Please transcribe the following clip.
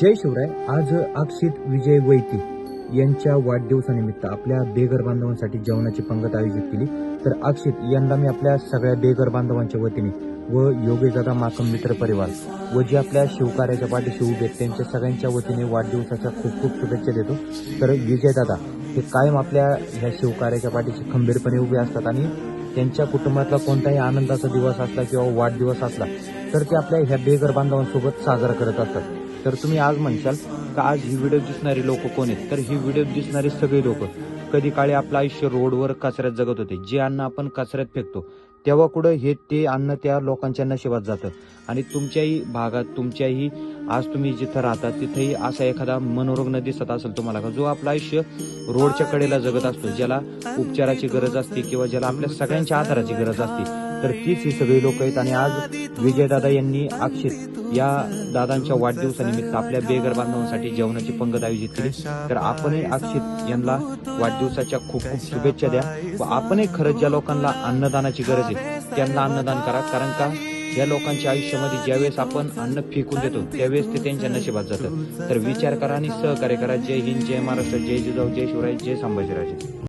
जय शिवराय आज अक्षित विजय वैती यांच्या वाढदिवसानिमित्त आपल्या बेघर बांधवांसाठी जेवणाची पंगत आयोजित केली. तर अक्षित यंदा मी आपल्या सगळ्या बेघर बांधवांच्या वतीने व योगेशदादा माकम मित्र परिवार व जे आपल्या शिवकार्याच्या पाठीशी उभे आहेत त्यांच्या सगळ्यांच्या वतीने वाढदिवसाच्या खूप खूप शुभेच्छा देतो. तर विजयदादा हे कायम आपल्या ह्या शिवकार्याच्या पाठीशी खंबीरपणे उभे असतात आणि त्यांच्या कुटुंबातला कोणताही आनंदाचा दिवस असला किंवा वाढदिवस असला तर ते आपल्या ह्या बेघर बांधवांसोबत साजरा करत असतात. तर तुम्ही आज म्हणशाल का आज ही व्हिडिओ दिसणारी लोक कोण आहेत? तर ही व्हिडिओ दिसणारी सगळी लोक. कधी काळी आपलं आयुष्य रोडवर कचऱ्यात जगत होते. जे अन्न आपण कचऱ्यात फेकतो तेव्हा कुठं हे ते अन्न त्या लोकांच्या नशिबात जातं. आणि तुमच्याही भागात तुमच्याही आज तुम्ही जिथं राहता तिथेही असा एखादा मनोरुग्ण दिसत असेल तुम्हाला का? जो आपलं आयुष्य रोडच्या कडेला जगत असतो ज्याला उपचाराची गरज असते किंवा ज्याला आपल्या सगळ्यांच्या आधाराची गरज असते तर तीच ही सगळी लोक आहेत. आणि आज विजयदादा यांनी अक्षित या दादांच्या वाढदिवसानिमित्त आपल्या बेघर बांधवांसाठी जेवणाची पंगत आयोजित केली. तर आपणही अक्षित यांना वाढदिवसाच्या खूप खूप शुभेच्छा द्या. व आपणही खरंच ज्या लोकांना अन्नदानाची गरज आहे त्यांना अन्नदान करा. कारण का? या लोकांच्या आयुष्यामध्ये ज्यावेळेस आपण अन्न फेकून देतो त्यावेळेस ते त्यांच्या नशिबात जातं तर विचार करा आणि सहकार्य करा. जय हिंद जय महाराष्ट्र जय जिजाऊ जय शिवराय जय संभाजीराजे.